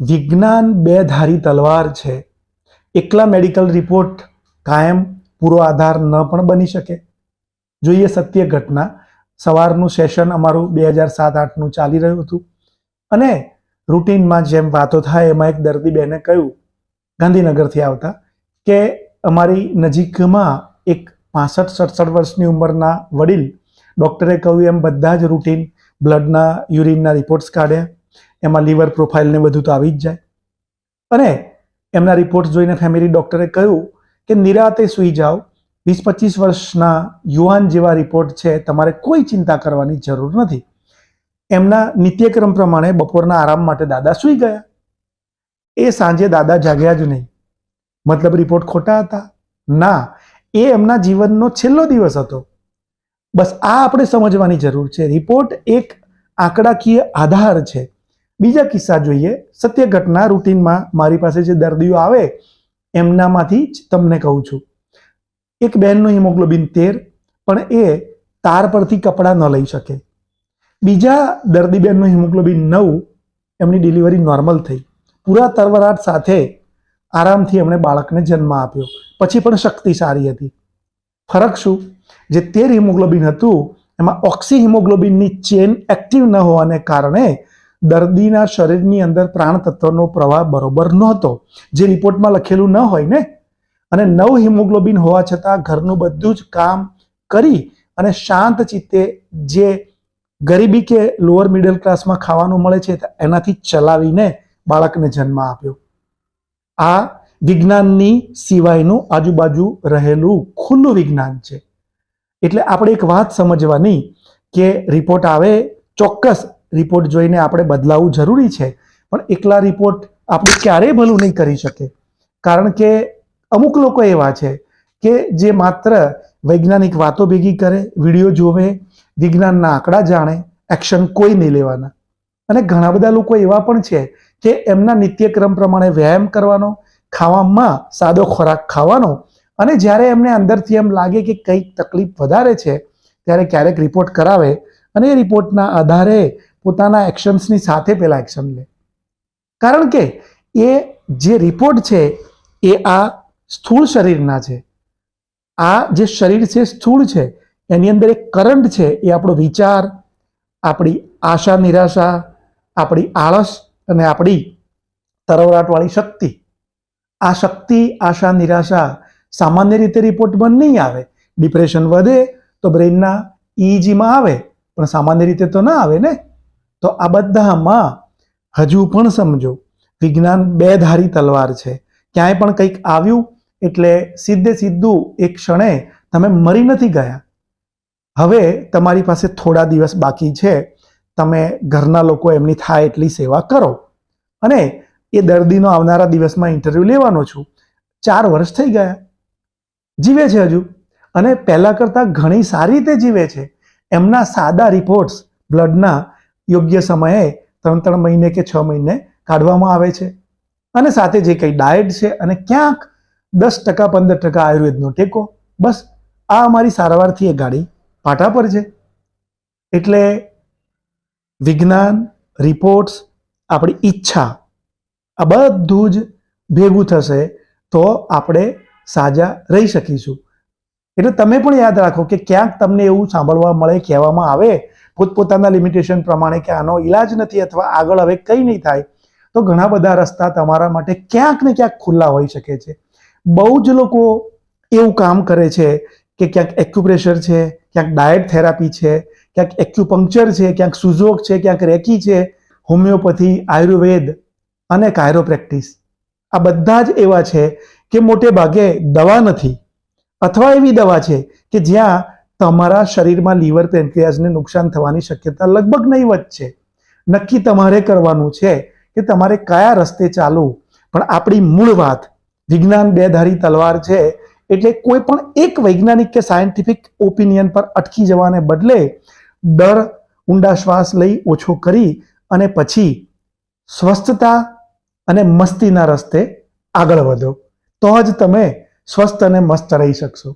વિજ્ઞાન બે ધારી તલવાર છે. એકલા મેડિકલ રિપોર્ટ કાયમ પૂરો આધાર ન પણ બની શકે. જોઈએ સત્ય ઘટના. સવારનું સેશન અમારું બે હજાર સાત આઠનું ચાલી રહ્યું હતું. અને રૂટીનમાં જેમ વાતો થાય એમાં એક દર્દી બેને કહ્યું, ગાંધીનગરથી આવતા, કે અમારી નજીકમાં એક પાસઠ સડસઠ વર્ષની ઉંમરના વડીલ, ડૉક્ટરે કહ્યું એમ બધા જ રૂટીન, બ્લડના, યુરિનના રિપોર્ટ્સ કાઢ્યા એમાં લીવર પ્રોફાઇલ ને બધું તો આવી જ જાય. અને એમના રિપોર્ટ જોઈને ફેમિલી ડૉક્ટરે કહ્યું કે નિરાતે સૂઈ જાઓ. વીસ પચીસ વર્ષના યુવાન જેવા રિપોર્ટ છે, તમારે કોઈ ચિંતા કરવાની જરૂર નથી. એમના નિત્યક્રમ પ્રમાણે બપોરના આરામ માટે દાદા સૂઈ ગયા. એ સાંજે દાદા જાગ્યા જ નહીં. મતલબ રિપોર્ટ ખોટા હતા. ના, એ એમના જીવનનો છેલ્લો દિવસ હતો. બસ આ આપણે સમજવાની જરૂર છે. રિપોર્ટ એક આંકડાકીય આધાર છે. બીજા કિસ્સા જોઈએ. સત્ય ઘટના રૂટીનમાં મારી પાસે જે દર્દીઓ આવે, એમનામાંથી જ તમને કહું છું. એક બહેનનું હિમોગ્લોબિન તેર, પણ એ તાર પરથી કપડાં ન લઈ શકે. બીજા દર્દી બહેનનું હિમોગ્લોબિન નવ, એમની ડિલિવરી નોર્મલ થઈ. પૂરા તરવરાટ સાથે આરામથી એમણે બાળકને જન્મ આપ્યો. પછી પણ શક્તિ સારી હતી. ફરક શું? જે તેર હિમોગ્લોબિન હતું, એમાં ઓક્સી હિમોગ્લોબિનની ચેન એક્ટિવ ન હોવાને કારણે દર્દીના શરીરની અંદર પ્રાણ તત્વનો પ્રવાહ બરોબર નહોતો. જે રિપોર્ટમાં લખેલું ન હોય ને? અને નવ હિમોગ્લોબિન હોવા છતાં ઘરનું બધું જ કામ કરી અને શાંત ચિત્તે જે ગરીબી કે લોઅર મિડલ ક્લાસમાં ખાવાનું મળે છે એનાથી ચલાવીને બાળકને જન્મ આપ્યો. આ વિજ્ઞાનની સિવાયનું આજુબાજુ રહેલું ખુલ્લું વિજ્ઞાન છે. એટલે આપણે એક વાત સમજવાની કે રિપોર્ટ આવે ચોક્કસ રિપોર્ટ જોઈને આપણે બદલાવવું જરૂરી છે, પણ એકલા રિપોર્ટ આપણે ક્યારેય ભલું નહીં કરી શકે. કારણ કે અમુક લોકો એવા છે કે જે માત્ર વૈજ્ઞાનિક વાતો ભેગી કરે, વીડિયો જોવે, વિજ્ઞાનના આંકડા જાણે, એક્શન કોઈ નહીં લેવાના. અને ઘણા બધા લોકો એવા પણ છે કે એમના નિત્યક્રમ પ્રમાણે વ્યાયામ કરવાનો, ખાવામાં સાદો ખોરાક ખાવાનો અને જ્યારે એમને અંદરથી એમ લાગે કે કંઈક તકલીફ વધારે છે, ત્યારે ક્યારેક રિપોર્ટ કરાવે અને એ રિપોર્ટના આધારે પોતાના એક્શન્સની સાથે પેલા એક્શન લે. કારણ કે એ જે રિપોર્ટ છે, એ આ સ્થૂળ શરીરના છે. આ જે શરીર છે, સ્થૂળ છે, એની અંદર એક કરંટ છે, એ આપણો વિચાર, આપણી આશા, નિરાશા, આપણી આળસ અને આપણી તરવરાટવાળી શક્તિ. આ શક્તિ, આશા, નિરાશા સામાન્ય રીતે રિપોર્ટમાં નહીં આવે. ડિપ્રેશન વધે તો બ્રેઇનના ઇજીમાં આવે, પણ સામાન્ય રીતે તો ના આવે ને? તો આ બધામાં હજુ પણ સમજો, વિજ્ઞાન બે ધારી તલવાર છે. ક્યાંય પણ કંઈક આવ્યું, એટલે સીધે સીધું એક ક્ષણે તમે મરી નથી ગયા. હવે તમારી પાસે થોડા દિવસ બાકી છે, તમે ઘરના લોકો એમની થાય એટલી સેવા કરો. અને એ દર્દીનો આવનારા દિવસમાં ઇન્ટરવ્યૂ લેવાનો છું. ચાર વર્ષ થઈ ગયા. જીવે છે હજુ. અને પહેલાં કરતાં ઘણી સારી રીતે જીવે છે. એમના સાદા રિપોર્ટ્સ બ્લડના યોગ્ય સમયે ત્રણ ત્રણ મહિને કે છ મહિને કાઢવામાં આવે છે. અને સાથે જે કંઈ ડાયટ છે અને ક્યાંક દસ ટકા, પંદર ટકા આયુર્વેદનો ટેકો, બસ આ અમારી સારવારથી એ ગાડી પાટા પર છે. એટલે વિજ્ઞાન રિપોર્ટ્સ આપણી ઈચ્છા, આ બધું જ ભેગું થશે તો આપણે સાજા રહી શકીશું. એટલે તમે પણ યાદ રાખો કે ક્યાંક તમને એવું સાંભળવા મળે, કહેવામાં આવે પોતપોતાના લિમિટેશન પ્રમાણે કે આનો ઈલાજ નથી અથવા આગળ હવે કંઈ નહીં થાય, તો ઘણા બધા રસ્તા તમારા માટે ક્યાંક ને ક્યાંક ખુલ્લા હોઈ શકે છે. બહુ જ લોકો એવું કામ કરે છે કે ક્યાંક એક્યુપ્રેશર છે, ક્યાંક ડાયટ થેરાપી છે, ક્યાંક એક્યુપંક્ચર છે, ક્યાંક સુઝોગ છે, ક્યાંક રેકી છે, હોમિયોપથી, આયુર્વેદ અને કાયરોપ્રેક્ટિસ આ બધા જ એવા છે કે મોટે ભાગે દવા નથી, અથવા એવી દવા છે કે જ્યાં તમારા શરીરમાં લીવર પેન્ક્રિયાઝને નુકસાન થવાની શક્યતા લગભગ નહીવત છે. નક્કી તમારે કરવાનું છે કે તમારે કયા રસ્તે ચાલવું. પણ આપણી મૂળ વાત વિજ્ઞાન બેધારી તલવાર છે એટલે કોઈ પણ એક વૈજ્ઞાનિક કે સાયન્ટિફિક ઓપિનિયન પર અટકી જવાને બદલે ડર, ઊંડા શ્વાસ લઈ ઓછો કરી અને પછી સ્વસ્થતા અને મસ્તીના રસ્તે આગળ વધો. તો જ તમે સ્વસ્થ અને મસ્ત રહી શકશો.